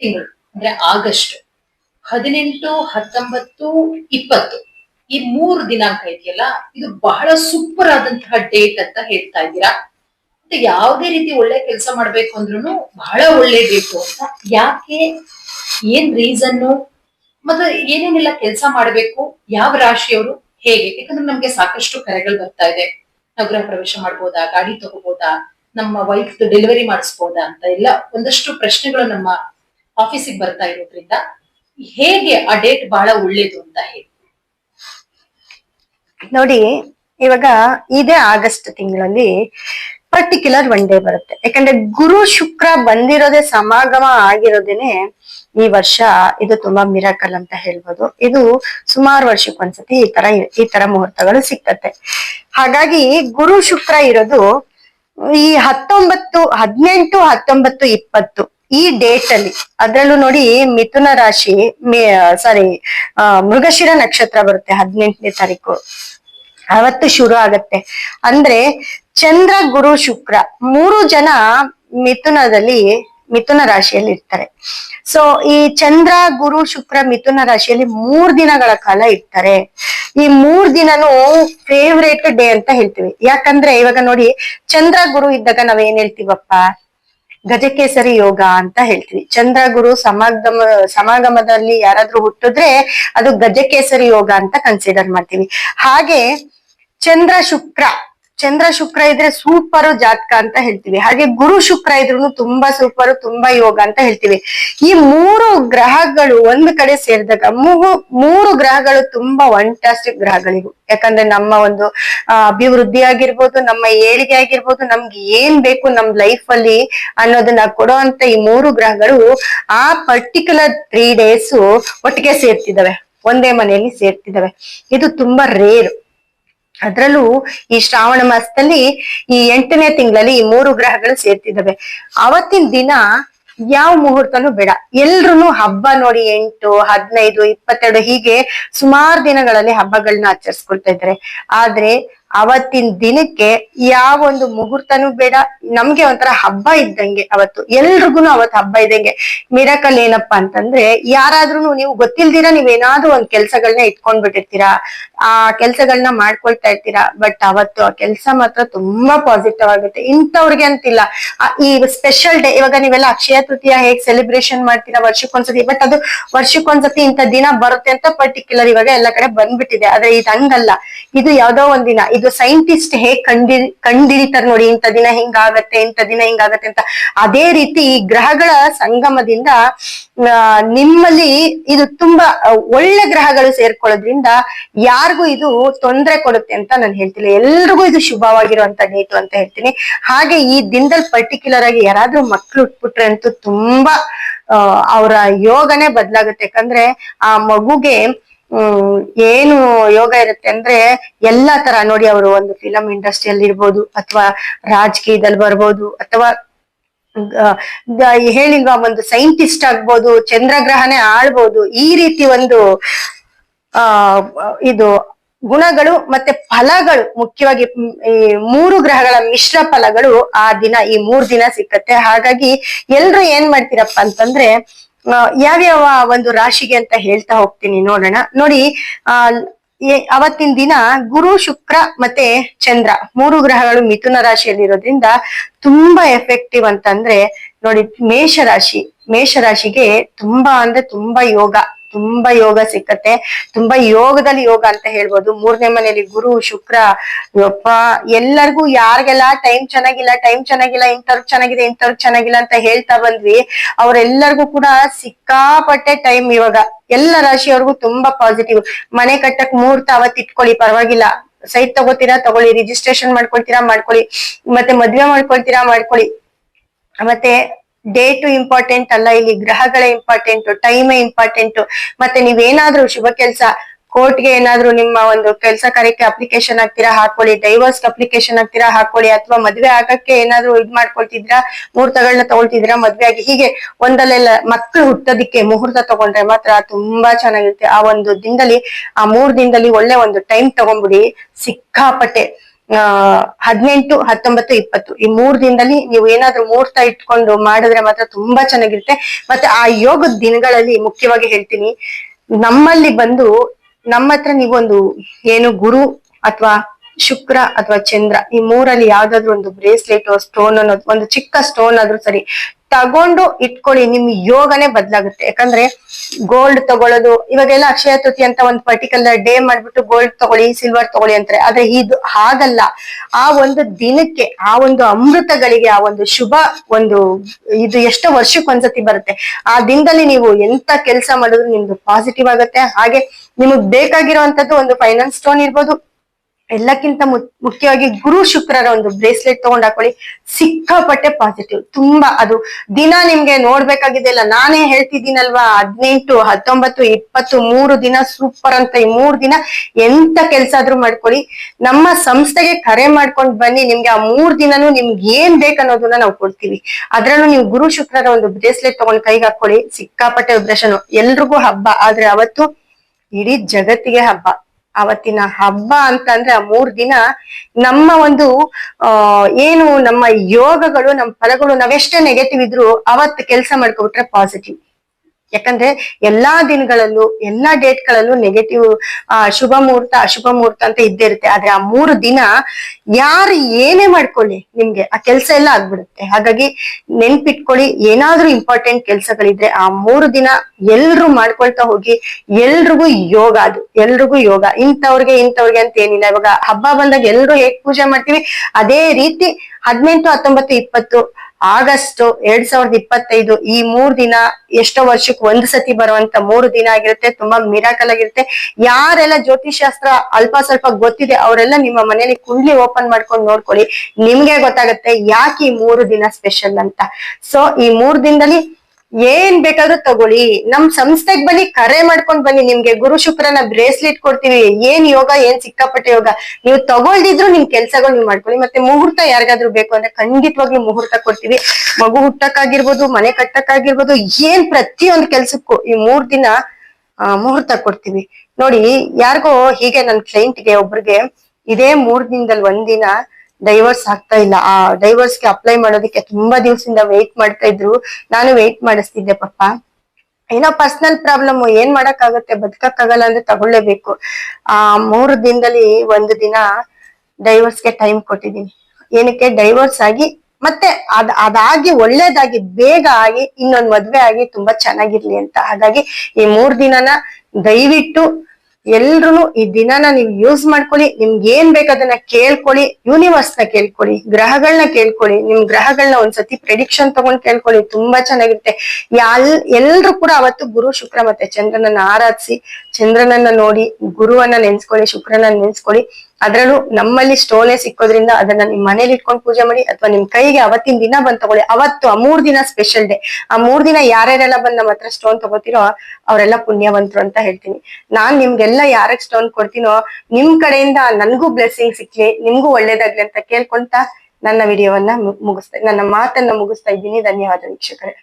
ತಿಂಗಳು, ಅಂದ್ರೆ ಆಗಸ್ಟ್ ಹದಿನೆಂಟು, ಹತ್ತೊಂಬತ್ತು, ಇಪ್ಪತ್ತು. ಈ ಮೂರು ದಿನಾಂಕ ಇದೆಯಲ್ಲ, ಇದು ಬಹಳ ಸೂಪರ್ ಆದಂತಹ ಡೇಟ್ ಅಂತ ಹೇಳ್ತಾ ಇದ್ದೀರಾ. ಮತ್ತೆ ಯಾವುದೇ ರೀತಿ ಒಳ್ಳೆ ಕೆಲಸ ಮಾಡ್ಬೇಕು ಅಂದ್ರೂ ಬಹಳ ಒಳ್ಳೆ ಡೇಟು ಅಂತ. ಯಾಕೆ? ಏನ್ ರೀಸನ್ನು ಮತ್ತೆ ಏನೇನೆಲ್ಲ ಕೆಲಸ ಮಾಡ್ಬೇಕು? ಯಾವ ರಾಶಿಯವರು? ಹೇಗೆ? ಯಾಕಂದ್ರೆ ನಮ್ಗೆ ಸಾಕಷ್ಟು ಕರೆಗಳು ಬರ್ತಾ ಇದೆ. ನಾವು ಗೃಹ ಪ್ರವೇಶ ಮಾಡ್ಬೋದಾ? ಗಾಡಿ ತಗೋಬೋದಾ? ನಮ್ಮ ವೈಫ್ ಡೆಲಿವರಿ ಮಾಡಿಸ್ಬೋದಾ ಅಂತ ಎಲ್ಲ ಒಂದಷ್ಟು ಪ್ರಶ್ನೆಗಳು ನಮ್ಮ ಆಫೀಸಿಗೆ ಬರ್ತಾ ಇರೋದ್ರಿಂದ ಹೇಗೆ ಆ ಡೇಟ್ ಬಹಳ ಒಳ್ಳೇದು ಅಂತ ಹೇಳಿ. ನೋಡಿ, ಇವಾಗ ಇದೇ ಆಗಸ್ಟ್ ತಿಂಗಳಲ್ಲಿ ಪರ್ಟಿಕ್ಯುಲರ್ ಒನ್ ಡೇ ಬರುತ್ತೆ. ಯಾಕಂದ್ರೆ ಗುರು ಶುಕ್ರ ಬಂದಿರೋದೇ ಸಮಾಗಮ ಆಗಿರೋದೇನೆ ಈ ವರ್ಷ ಇದು ತುಂಬಾ ಮಿರಾಕಲ್ ಅಂತ ಹೇಳ್ಬೋದು. ಇದು ಸುಮಾರು ವರ್ಷಕ್ಕೊಂದ್ಸತಿ ಈ ತರ ಈ ತರ ಮುಹೂರ್ತಗಳು ಸಿಗ್ತತೆ. ಹಾಗಾಗಿ ಗುರು ಶುಕ್ರ ಇರೋದು ಈ ಹತ್ತೊಂಬತ್ತು, ಹದಿನೆಂಟು, ಹತ್ತೊಂಬತ್ತು, ಇಪ್ಪತ್ತು ಈ ಡೇಟ್ ಅಲ್ಲಿ, ಅದ್ರಲ್ಲೂ ನೋಡಿ ಮಿಥುನ ರಾಶಿ ಸಾರಿ ಮೃಗಶಿರ ನಕ್ಷತ್ರ ಬರುತ್ತೆ ಹದಿನೆಂಟನೇ ತಾರೀಕು. ಅವತ್ತು ಶುರು ಆಗತ್ತೆ. ಅಂದ್ರೆ ಚಂದ್ರ, ಗುರು, ಶುಕ್ರ ಮೂರು ಜನ ಮಿಥುನದಲ್ಲಿ, ಮಿಥುನ ರಾಶಿಯಲ್ಲಿ ಇರ್ತಾರೆ. ಸೊ ಈ ಚಂದ್ರ, ಗುರು, ಶುಕ್ರ, ಮಿಥುನ ರಾಶಿಯಲ್ಲಿ ಮೂರ್ ದಿನಗಳ ಕಾಲ ಇರ್ತಾರೆ. ಈ ಮೂರ್ ದಿನನೂ ಫೇವ್ರೇಟ್ ಡೇ ಅಂತ ಹೇಳ್ತೀವಿ. ಯಾಕಂದ್ರೆ ಇವಾಗ ನೋಡಿ, ಚಂದ್ರ, ಗುರು ಇದ್ದಾಗ ನಾವ್ ಏನ್ ಹೇಳ್ತೀವಪ್ಪ? ಗಜಕೇಸರಿ ಯೋಗ ಅಂತ ಹೇಳ್ತೀವಿ. ಚಂದ್ರ ಗುರು ಸಮಾಗಮ, ಸಮಾಗಮದಲ್ಲಿ ಯಾರಾದ್ರೂ ಹುಟ್ಟಿದ್ರೆ ಅದು ಗಜಕೇಸರಿ ಯೋಗ ಅಂತ ಕನ್ಸಿಡರ್ ಮಾಡ್ತೀವಿ. ಹಾಗೆ ಚಂದ್ರ ಶುಕ್ರ ಚಂದ್ರ ಶುಕ್ರ ಇದ್ರೆ ಸೂಪರ್ ಜಾತಕ ಅಂತ ಹೇಳ್ತೀವಿ. ಹಾಗೆ ಗುರು ಶುಕ್ರ ಇದ್ರು ತುಂಬಾ ಸೂಪರ್ ತುಂಬಾ ಯೋಗ ಅಂತ ಹೇಳ್ತೀವಿ. ಈ ಮೂರು ಗ್ರಹಗಳು ಒಂದ್ ಕಡೆ ಸೇರಿದಾಗ ಮೂರು ಗ್ರಹಗಳು ತುಂಬಾ ಒಂಟಾಸ್ಟಿಕ್ ಗ್ರಹಗಳಿಗೂ ಯಾಕಂದ್ರೆ ನಮ್ಮ ಒಂದು ಅಭಿವೃದ್ಧಿ ಆಗಿರ್ಬೋದು, ನಮ್ಮ ಏಳಿಗೆ ಆಗಿರ್ಬೋದು, ನಮ್ಗೆ ಏನ್ ಬೇಕು ನಮ್ ಲೈಫ್ ಅಲ್ಲಿ ಅನ್ನೋದನ್ನ ಕೊಡುವಂತ ಈ ಮೂರು ಗ್ರಹಗಳು ಆ ಪರ್ಟಿಕ್ಯುಲರ್ ತ್ರೀ ಡೇಸ್ ಒಟ್ಟಿಗೆ ಸೇರ್ತಿದ್ದಾವೆ. ಒಂದೇ ಮನೆಯಲ್ಲಿ ಸೇರ್ತಿದ್ದಾವೆ. ಇದು ತುಂಬಾ ರೇರ್ ಅದ್ರಲ್ಲೂ ಈ ಶ್ರಾವಣ ಮಾಸದಲ್ಲಿ ಈ ಎಂಟನೇ ತಿಂಗಳಲ್ಲಿ ಈ ಮೂರು ಗ್ರಹಗಳು ಸೇರ್ತಿದ್ದಾವೆ. ಅವತ್ತಿನ ದಿನ ಯಾವ ಮುಹೂರ್ತನೂ ಬೇಡ. ಎಲ್ರು ಹಬ್ಬ ನೋಡಿ ಎಂಟು, ಹದಿನೈದು, ಇಪ್ಪತ್ತೆರಡು ಹೀಗೆ ಸುಮಾರು ದಿನಗಳಲ್ಲಿ ಹಬ್ಬಗಳನ್ನ ಆಚರಿಸ್ಕೊಳ್ತಾ ಇದ್ದಾರೆ. ಆದ್ರೆ ಅವತ್ತಿನ ದಿನಕ್ಕೆ ಯಾವ ಒಂದು ಮುಹೂರ್ತನೂ ಬೇಡ. ನಮ್ಗೆ ಒಂಥರ ಹಬ್ಬ ಇದ್ದಂಗೆ ಅವತ್ತು. ಎಲ್ರಿಗೂ ಅವತ್ತು ಹಬ್ಬ ಇದ್ದಂಗೆ. ಮಿರಕಲ್ ಏನಪ್ಪಾ ಅಂತಂದ್ರೆ ಯಾರಾದ್ರೂ ನೀವು ಗೊತ್ತಿಲ್ದಿರ ನೀವೇನಾದ್ರೂ ಒಂದ್ ಕೆಲ್ಸಗಳನ್ನ ಇಟ್ಕೊಂಡ್ ಬಿಟ್ಟಿರ್ತೀರಾ ಆ ಕೆಲ್ಸಗಳನ್ನ ಮಾಡ್ಕೊಳ್ತಾ ಇರ್ತೀರಾ. ಬಟ್ ಅವತ್ತು ಆ ಕೆಲ್ಸ ಮಾತ್ರ ತುಂಬಾ ಪಾಸಿಟಿವ್ ಆಗುತ್ತೆ. ಇಂಥವ್ರಿಗೆ ಅಂತಿಲ್ಲ. ಈ ಸ್ಪೆಷಲ್ ಡೇ ಇವಾಗ ನೀವೆಲ್ಲ ಅಕ್ಷಯ ತೃತೀಯ ಹೇಗ್ ಸೆಲೆಬ್ರೇಷನ್ ಮಾಡ್ತೀರಾ ವರ್ಷಕ್ಕೊಂದ್ಸತಿ. ಬಟ್ ಅದು ವರ್ಷಕ್ಕೊಂದ್ಸತಿ ಇಂಥ ದಿನ ಬರುತ್ತೆ ಅಂತ ಪರ್ಟಿಕ್ಯುಲರ್ ಇವಾಗ ಎಲ್ಲ ಕಡೆ ಬಂದ್ಬಿಟ್ಟಿದೆ. ಆದ್ರೆ ಇದು ಹಂಗಲ್ಲ. ಇದು ಯಾವ್ದೋ ಒಂದ್ ದಿನ ಇದು ಸೈಂಟಿಸ್ಟ್ ಹೇಗ್ ಕಂಡಿ, ಕಂಡಿಡಿತಾರೆ ನೋಡಿ, ಇಂಥ ದಿನ ಹಿಂಗಾಗತ್ತೆ, ಇಂಥ ದಿನ ಹಿಂಗಾಗತ್ತೆ ಅಂತ. ಅದೇ ರೀತಿ ಈ ಗ್ರಹಗಳ ಸಂಗಮದಿಂದ ನಿಮ್ಮಲ್ಲಿ ಇದು ತುಂಬಾ ಒಳ್ಳೆ ಗ್ರಹಗಳು ಸೇರ್ಕೊಳ್ಳೋದ್ರಿಂದ ಯಾರಿಗೂ ಇದು ತೊಂದರೆ ಕೊಡುತ್ತೆ ಅಂತ ನಾನು ಹೇಳ್ತೀನಿ ಎಲ್ರಿಗೂ ಇದು ಶುಭವಾಗಿರುವಂತ ಡೇಟು ಅಂತ ಹೇಳ್ತೀನಿ. ಹಾಗೆ ಈ ದಿನದಲ್ಲಿ ಪರ್ಟಿಕ್ಯುಲರ್ ಆಗಿ ಯಾರಾದ್ರೂ ಮಕ್ಳು ಉಟ್ಬಿಟ್ರೆ ಅಂತೂ ತುಂಬಾ ಅವರ ಯೋಗನೇ ಬದಲಾಗುತ್ತೆ. ಯಾಕಂದ್ರೆ ಆ ಮಗುಗೆ ಹ್ಮ್, ಏನು ಯೋಗ ಇರುತ್ತೆ ಅಂದ್ರೆ ಎಲ್ಲಾ ತರ ನೋಡಿ ಅವರು ಒಂದು ಫಿಲಂ ಇಂಡಸ್ಟ್ರಿಯಲ್ಲಿ ಇರ್ಬೋದು, ಅಥವಾ ರಾಜಕೀಯದಲ್ಲಿ ಬರ್ಬೋದು, ಅಥವಾ ಹೇಳಿಲ್ವಾ ಒಂದು ಸೈಂಟಿಸ್ಟ್ ಆಗ್ಬೋದು, ಚಂದ್ರಗ್ರಹನೇ ಆಳ್ಬೋದು, ಈ ರೀತಿ ಒಂದು, ಆ, ಇದು ಗುಣಗಳು ಮತ್ತೆ ಫಲಗಳು ಮುಖ್ಯವಾಗಿ ಈ ಮೂರು ಗ್ರಹಗಳ ಮಿಶ್ರ ಫಲಗಳು ಆ ದಿನ, ಈ ಮೂರ್ ದಿನ ಸಿಕ್ಕತ್ತೆ. ಹಾಗಾಗಿ ಎಲ್ರು ಏನ್ ಮಾಡ್ತೀರಪ್ಪ ಅಂತಂದ್ರೆ ಯಾವ್ಯಾವ ಒಂದು ರಾಶಿಗೆ ಅಂತ ಹೇಳ್ತಾ ಹೋಗ್ತೀನಿ ನೋಡೋಣ. ನೋಡಿ, ಆ ಅವತ್ತಿನ ದಿನ ಗುರು, ಶುಕ್ರ ಮತ್ತೆ ಚಂದ್ರ ಮೂರು ಗ್ರಹಗಳು ಮಿಥುನ ರಾಶಿಯಲ್ಲಿ ಇರೋದ್ರಿಂದ ತುಂಬಾ ಎಫೆಕ್ಟಿವ್ ಅಂತಂದ್ರೆ ನೋಡಿ ಮೇಷರಾಶಿ ಮೇಷರಾಶಿಗೆ ತುಂಬಾ ಅಂದ್ರೆ ತುಂಬಾ ಯೋಗ. ತುಂಬಾ ಯೋಗ ಸಿಕ್ಕತ್ತೆ. ತುಂಬಾ ಯೋಗದಲ್ಲಿ ಯೋಗ ಅಂತ ಹೇಳ್ಬೋದು. ಮೂರನೇ ಮನೆಯಲ್ಲಿ ಗುರು, ಶುಕ್ರ, ಯಪ್ಪ, ಎಲ್ಲರಿಗೂ ಯಾರಿಗೆಲ್ಲ ಟೈಮ್ ಚೆನ್ನಾಗಿಲ್ಲ ಟೈಮ್ ಚೆನ್ನಾಗಿಲ್ಲ ಇಂಥವ್ರಿಗೆ ಚೆನ್ನಾಗಿದೆ ಇಂಥವ್ರಿಗೆ ಚೆನ್ನಾಗಿಲ್ಲ ಅಂತ ಹೇಳ್ತಾ ಬಂದ್ವಿ, ಅವ್ರೆಲ್ಲರಿಗೂ ಕೂಡ ಸಿಕ್ಕಾಪಟ್ಟೆ ಟೈಮ್ ಇವಾಗ. ಎಲ್ಲ ರಾಶಿಯವ್ರಿಗೂ ತುಂಬಾ ಪಾಸಿಟಿವ್ ಮನೆ ಕಟ್ಟಕ್ ಮುಹೂರ್ತ ಅವತ್ ಇಟ್ಕೊಳ್ಳಿ, ಪರವಾಗಿಲ್ಲ. ಸೈಟ್ ತಗೋತೀರಾ, ತಗೊಳ್ಳಿ. ರಿಜಿಸ್ಟ್ರೇಷನ್ ಮಾಡ್ಕೊಳ್ತೀರಾ, ಮಾಡ್ಕೊಳ್ಳಿ. ಮತ್ತೆ ಮದ್ವೆ ಮಾಡ್ಕೊಳ್ತೀರಾ, ಮಾಡ್ಕೊಳ್ಳಿ. ಮತ್ತೆ ಡೇಟು ಇಂಪಾರ್ಟೆಂಟ್ ಅಲ್ಲ, ಇಲ್ಲಿ ಗ್ರಹಗಳೇ ಇಂಪಾರ್ಟೆಂಟ್ ಟೈಮ್ ಇಂಪಾರ್ಟೆಂಟ್. ಮತ್ತೆ ನೀವೇನಾದ್ರೂ ಶುಭ ಕೆಲಸ, ಕೋರ್ಟ್ಗೆ ಏನಾದ್ರೂ ನಿಮ್ಮ ಒಂದು ಕೆಲಸ ಕಾರ್ಯಕ್ಕೆ ಅಪ್ಲಿಕೇಶನ್ ಹಾಕ್ತೀರಾ, ಹಾಕೊಳ್ಳಿ ಡೈವರ್ಸ್ ಅಪ್ಲಿಕೇಶನ್ ಹಾಕ್ತೀರಾ, ಹಾಕೊಳ್ಳಿ, ಅಥವಾ ಮದ್ವೆ ಆಗಕ್ಕೆ ಏನಾದ್ರೂ ಇದ್ ಮಾಡ್ಕೊಳ್ತಿದ್ರಾ, ಮುಹೂರ್ತಗಳನ್ನ ತಗೊಳ್ತಿದ್ರಾ ಮದ್ವೆ ಆಗಿ. ಹೀಗೆ ಒಂದಲ್ಲೆಲ್ಲ ಮಕ್ಕಳು ಹುಟ್ಟೋದಿಕ್ಕೆ ಮುಹೂರ್ತ ತಗೊಂಡ್ರೆ ಮಾತ್ರ ತುಂಬಾ ಚೆನ್ನಾಗಿರುತ್ತೆ. ಆ ಒಂದು ದಿನದಲ್ಲಿ, ಆ ಮೂರ್ ದಿನದಲ್ಲಿ ಒಳ್ಳೆ ಒಂದು ಟೈಮ್ ತಗೊಂಡ್ಬಿಡಿ. ಸಿಕ್ಕಾಪಟ್ಟೆ. ಹದಿನೆಂಟು, ಹತ್ತೊಂಬತ್ತು, ಇಪ್ಪತ್ತು. ಈ ಮೂರ್ ದಿನದಲ್ಲಿ ನೀವು ಏನಾದ್ರೂ ಮುಹೂರ್ತ ಇಟ್ಕೊಂಡು ಮಾಡಿದ್ರೆ ಮಾತ್ರ ತುಂಬಾ ಚೆನ್ನಾಗಿರುತ್ತೆ. ಮತ್ತೆ ಆ ಯೋಗದ ದಿನಗಳಲ್ಲಿ ಮುಖ್ಯವಾಗಿ ಹೇಳ್ತೀನಿ, ನಮ್ಮಲ್ಲಿ ಬಂದು ನಮ್ಮ ಹತ್ರ ನೀವೊಂದು ಏನು ಗುರು ಅಥವಾ ಶುಕ್ರ ಅಥವಾ ಚಂದ್ರ, ಈ ಮೂರಲ್ಲಿ ಯಾವ್ದಾದ್ರು ಒಂದು ಬ್ರೇಸ್ಲೆಟ್, ಸ್ಟೋನ್ ಅನ್ನೋದು, ಒಂದು ಚಿಕ್ಕ ಸ್ಟೋನ್ ಆದ್ರೂ ಸರಿ ತಗೊಂಡು ಇಟ್ಕೊಳ್ಳಿ, ನಿಮ್ ಯೋಗನೇ ಬದಲಾಗುತ್ತೆ. ಯಾಕಂದ್ರೆ ಗೋಲ್ಡ್ ತಗೊಳ್ಳೋದು ಇವಾಗೆಲ್ಲ ಅಕ್ಷಯ ತೃತೀಯ ಅಂತ ಒಂದು ಪರ್ಟಿಕ್ಯುಲರ್ ಡೇ ಮಾಡ್ಬಿಟ್ಟು ಗೋಲ್ಡ್ ತಗೊಳ್ಳಿ ಸಿಲ್ವರ್ ತಗೊಳ್ಳಿ ಅಂತಾರೆ. ಆದ್ರೆ ಇದು ಹಾಗಲ್ಲ. ಆ ಒಂದು ದಿನಕ್ಕೆ, ಆ ಒಂದು ಅಮೃತಗಳಿಗೆ, ಆ ಒಂದು ಶುಭ ಒಂದು ಇದು ಎಷ್ಟೋ ವರ್ಷಕ್ಕೆ ಒಂದ್ಸತಿ ಬರುತ್ತೆ. ಆ ದಿನದಲ್ಲಿ ನೀವು ಎಂತ ಕೆಲಸ ಮಾಡಿದ್ರು ನಿಮ್ದು ಪಾಸಿಟಿವ್ ಆಗುತ್ತೆ. ಹಾಗೆ ನಿಮಗ್ ಬೇಕಾಗಿರುವಂತದ್ದು ಒಂದು ಫೈನಾನ್ಸ್ ಸ್ಟೋನ್ ಇರ್ಬೋದು ಎಲ್ಲಕ್ಕಿಂತ ಮುಖ್ಯವಾಗಿ ಗುರು ಶುಕ್ರರ ಒಂದು ಬ್ರೇಸ್ಲೆಟ್ ತಗೊಂಡ್ ಹಾಕೊಳ್ಳಿ. ಸಿಕ್ಕಾಪಟ್ಟೆ ಪಾಸಿಟಿವ್ ತುಂಬಾ ಅದು ದಿನ ನಿಮ್ಗೆ ನೋಡ್ಬೇಕಾಗಿದೆ ಇಲ್ಲ ನಾನೇ ಹೇಳ್ತಿದ್ದೀನಲ್ವಾ, ಹದಿನೆಂಟು, ಹತ್ತೊಂಬತ್ತು, ಇಪ್ಪತ್ತು, ಮೂರು ದಿನ ಸೂಪರ್ ಅಂತ ಈ ಮೂರು ದಿನ ಎಂತ ಕೆಲ್ಸ ಆದ್ರೂ ಮಾಡ್ಕೊಳ್ಳಿ. ನಮ್ಮ ಸಂಸ್ಥೆಗೆ ಕರೆ ಮಾಡ್ಕೊಂಡ್ ಬನ್ನಿ, ನಿಮ್ಗೆ ಆ ಮೂರ್ ದಿನನೂ ನಿಮ್ಗೆ ಏನ್ ಬೇಕನ್ನೋದನ್ನ ನಾವು ಕೊಡ್ತೀವಿ. ಅದ್ರಲ್ಲೂ ನೀವು ಗುರು ಶುಕ್ರರ ಒಂದು ಬ್ರೇಸ್ಲೆಟ್ ತಗೊಂಡ್ ಕೈಗೆ ಹಾಕೊಳ್ಳಿ ಸಿಕ್ಕಾಪಟ್ಟೆ ವಿಬ್ರೇಷನ್ ಎಲ್ರಿಗೂ ಹಬ್ಬ. ಆದ್ರೆ ಅವತ್ತು ಇಡೀ ಜಗತ್ತಿಗೆ ಹಬ್ಬ. ಅವತ್ತಿನ ಹಬ್ಬ ಅಂತಂದ್ರೆ ಆ ಮೂರ್ ದಿನ ನಮ್ಮ ಒಂದು ಏನು ನಮ್ಮ ಯೋಗಗಳು, ನಮ್ಮ ಫಲಗಳು ನಾವೆಷ್ಟೇ ನೆಗೆಟಿವ್ ಇದ್ರು ಅವತ್ತು ಕೆಲಸ ಮಾಡ್ಕೊಬಿಟ್ರೆ ಪಾಸಿಟಿವ್ ಯಾಕಂದ್ರೆ ಎಲ್ಲಾ ದಿನಗಳಲ್ಲೂ, ಎಲ್ಲಾ ಡೇಟ್ ಗಳಲ್ಲೂ ನೆಗೆಟಿವ್ ಆ, ಶುಭ ಮುಹೂರ್ತ, ಅಶುಭ ಮುಹೂರ್ತ ಅಂತ ಇದ್ದೇ ಇರುತ್ತೆ. ಆದ್ರೆ ಆ ಮೂರು ದಿನ ಯಾರು ಏನೇ ಮಾಡ್ಕೊಳ್ಳಿ ನಿಮ್ಗೆ, ಆ ಕೆಲಸ ಎಲ್ಲ ಆಗ್ಬಿಡುತ್ತೆ. ಹಾಗಾಗಿ ನೆನ್ಪಿಟ್ಕೊಳ್ಳಿ, ಏನಾದ್ರೂ ಇಂಪಾರ್ಟೆಂಟ್ ಕೆಲ್ಸಗಳಿದ್ರೆ ಆ ಮೂರು ದಿನ ಎಲ್ರು ಮಾಡ್ಕೊಳ್ತಾ ಹೋಗಿ, ಎಲ್ರಿಗೂ ಯೋಗ ಅದು, ಎಲ್ರಿಗೂ ಯೋಗ. ಇಂಥವ್ರಿಗೆ ಇಂಥವ್ರಿಗೆ ಅಂತ ಏನಿಲ್ಲ. ಇವಾಗ ಹಬ್ಬ ಬಂದಾಗ ಎಲ್ರು ಹೇಗ್ ಪೂಜೆ ಮಾಡ್ತೀವಿ? ಅದೇ ರೀತಿ ಹದಿನೆಂಟು, ಹತ್ತೊಂಬತ್ತು, ಇಪ್ಪತ್ತು ಆಗಸ್ಟ್ ಎರಡ್ ಸಾವಿರದ ಇಪ್ಪತ್ತೈದು ಈ ಮೂರ್ ದಿನ ಎಷ್ಟೋ ವರ್ಷಕ್ಕೆ ಒಂದ್ ಸತಿ ಬರುವಂತ ಮೂರು ದಿನ ಆಗಿರುತ್ತೆ, ತುಂಬಾ ಮಿರಾಕಲ್ ಆಗಿರುತ್ತೆ. ಯಾರೆಲ್ಲ ಜ್ಯೋತಿಷಾಸ್ತ್ರ ಅಲ್ಪ ಸ್ವಲ್ಪ ಗೊತ್ತಿದೆ, ಅವರೆಲ್ಲ ನಿಮ್ಮ ಮನೇಲಿ ಕುಂಡ್ಲಿ ಓಪನ್ ಮಾಡ್ಕೊಂಡು ನೋಡ್ಕೊಳ್ಳಿ. ನಿಮ್ಗೆ ಗೊತ್ತಾಗುತ್ತೆ ಯಾಕೆ ಈ ಮೂರು ದಿನ ಸ್ಪೆಷಲ್ ಅಂತ. ಸೊ ಈ ಮೂರ್ ದಿನದಲ್ಲಿ ಏನ್ ಬೇಕಾದ್ರೂ ತಗೊಳ್ಳಿ. ನಮ್ ಸಂಸ್ಥೆಗ್ ಬನ್ನಿ, ಕರೆ ಮಾಡ್ಕೊಂಡ್ ಬನ್ನಿ ನಿಮ್ಗೆ. ಗುರು ಶುಕ್ರನ ಬ್ರೇಸ್ಲೆಟ್ ಕೊಡ್ತೀವಿ. ಏನ್ ಯೋಗ, ಏನ್ ಸಿಕ್ಕಾಪಟ್ಟೆ ಯೋಗ. ನೀವು ತಗೊಳ್ದಿದ್ರು ನಿಮ್ ಕೆಲ್ಸಗಳು ನೀವು ಮಾಡ್ಕೊಳ್ಳಿ. ಮತ್ತೆ ಮುಹೂರ್ತ ಯಾರಿಗಾದ್ರೂ ಬೇಕು ಅಂದ್ರೆ ಖಂಡಿತವಾಗ್ಲೂ ಮುಹೂರ್ತ ಕೊಡ್ತೀವಿ. ಮಗು ಹುಟ್ಟಕ್ಕಾಗಿರ್ಬೋದು, ಮನೆ ಕಟ್ಟಕ್ಕಾಗಿರ್ಬೋದು, ಏನ್ ಪ್ರತಿಯೊಂದು ಕೆಲ್ಸಕ್ಕೂ ಈ ಮೂರ್ ದಿನ ಮುಹೂರ್ತ ಕೊಡ್ತೀವಿ. ನೋಡಿ, ಯಾರಿಗೋ ಹೀಗೆ ನನ್ ಕ್ಲೈಂಟ್ಗೆ ಒಬ್ರಿಗೆ ಇದೇ ಮೂರ್ ದಿನದಲ್ಲಿ ಒಂದಿನ ಡೈವರ್ಸ್ ಆಗ್ತಾ ಇಲ್ಲ. ಆ ಡೈವರ್ಸ್ಗೆ ಅಪ್ಲೈ ಮಾಡೋದಕ್ಕೆ ತುಂಬಾ ದಿವಸದಿಂದ ವೆಯ್ಟ್ ಮಾಡ್ತಾ ಇದ್ರು. ನಾನು ವೆಯ್ಟ್ ಮಾಡಿಸ್ತಿದ್ದೆ ಪಪ್ಪ. ಏನೋ ಪರ್ಸನಲ್ ಪ್ರಾಬ್ಲಮ್ ಏನ್ ಮಾಡಕ್ಕಾಗತ್ತೆ? ಬದುಕಕ್ಕಾಗಲ್ಲ ಅಂದ್ರೆ ತಗೊಳ್ಳೇಬೇಕು. ಆ, ಮೂರು ದಿನದಲ್ಲಿ ಒಂದು ದಿನ ಡೈವರ್ಸ್ಗೆ ಟೈಮ್ ಕೊಟ್ಟಿದ್ದೀನಿ. ಏನಕ್ಕೆ? ಡೈವರ್ಸ್ ಆಗಿ ಮತ್ತೆ ಅದ್, ಅದಾಗಿ ಒಳ್ಳೇದಾಗಿ ಬೇಗ ಆಗಿ ಇನ್ನೊಂದ್ ಮದ್ವೆ ಆಗಿ ತುಂಬಾ ಚೆನ್ನಾಗಿರ್ಲಿ ಅಂತ. ಹಾಗಾಗಿ ಈ ಮೂರ್ ದಿನನ ದಯವಿಟ್ಟು ಎಲ್ರು ಈ ದಿನನ ನೀವು ಯೂಸ್ ಮಾಡ್ಕೊಳ್ಳಿ, ನಿಮ್ಗೆ ಏನ್ ಬೇಕು ಅದನ್ನ ಕೇಳ್ಕೊಳ್ಳಿ ಯೂನಿವರ್ಸ್ನ ಕೇಳ್ಕೊಳ್ಳಿ ಗ್ರಹಗಳನ್ನ ಕೇಳ್ಕೊಳ್ಳಿ, ನಿಮ್ ಗ್ರಹಗಳನ್ನ ಒಂದ್ಸತಿ ಪ್ರೆಡಿಕ್ಷನ್ ತಗೊಂಡ್ ಕೇಳ್ಕೊಳ್ಳಿ, ತುಂಬಾ ಚೆನ್ನಾಗಿರುತ್ತೆ. ಯಾಲ್, ಎಲ್ರು ಕೂಡ ಅವತ್ತು ಗುರು, ಶುಕ್ರ ಮತ್ತೆ ಚಂದ್ರನನ್ನ ಆರಾಧಿಸಿ, ಚಂದ್ರನನ್ನ ನೋಡಿ, ಗುರುವನ್ನ ನೆನ್ಸ್ಕೊಳ್ಳಿ ಶುಕ್ರನ ನೆನ್ಸ್ಕೊಳ್ಳಿ. ಅದ್ರಲ್ಲೂ ನಮ್ಮಲ್ಲಿ ಸ್ಟೋನೆ ಸಿಕ್ಕೋದ್ರಿಂದ ಅದನ್ನ ನಿಮ್ ಮನೇಲಿ ಇಟ್ಕೊಂಡು ಪೂಜೆ ಮಾಡಿ ಅಥವಾ ನಿಮ್ ಕೈಗೆ ಅವತ್ತಿನ ದಿನ ಬಂದ್ ತಗೊಳ್ಳಿ. ಅವತ್ತು ಆ ಮೂರ್ ದಿನ ಸ್ಪೆಷಲ್ ಡೇ ಆ ಮೂರ್ ದಿನ ಯಾರ್ಯಾರೆಲ್ಲ ಬಂದ್ ನಮ್ಮ ಹತ್ರ ಸ್ಟೋನ್ ತಗೋತಿರೋ ಅವರೆಲ್ಲ ಪುಣ್ಯವಂತರು ಅಂತ ಹೇಳ್ತೀನಿ. ನಾನ್ ನಿಮ್ಗೆಲ್ಲ ಯಾರಕ್ ಸ್ಟೋನ್ ಕೊಡ್ತೀನೋ ನಿಮ್ ಕಡೆಯಿಂದ ನನ್ಗೂ ಬ್ಲೆಸ್ಸಿಂಗ್ ಸಿಕ್ಲಿ, ನಿಮ್ಗೂ ಒಳ್ಳೇದಾಗ್ಲಿ ಅಂತ ಕೇಳ್ಕೊಂತ ನನ್ನ ವಿಡಿಯೋವನ್ನ ಮುಗಿಸ್ತಾ, ನನ್ನ ಮಾತನ್ನ ಮುಗಿಸ್ತಾ ಇದ್ದೀನಿ. ಧನ್ಯವಾದ ವೀಕ್ಷಕರೇ.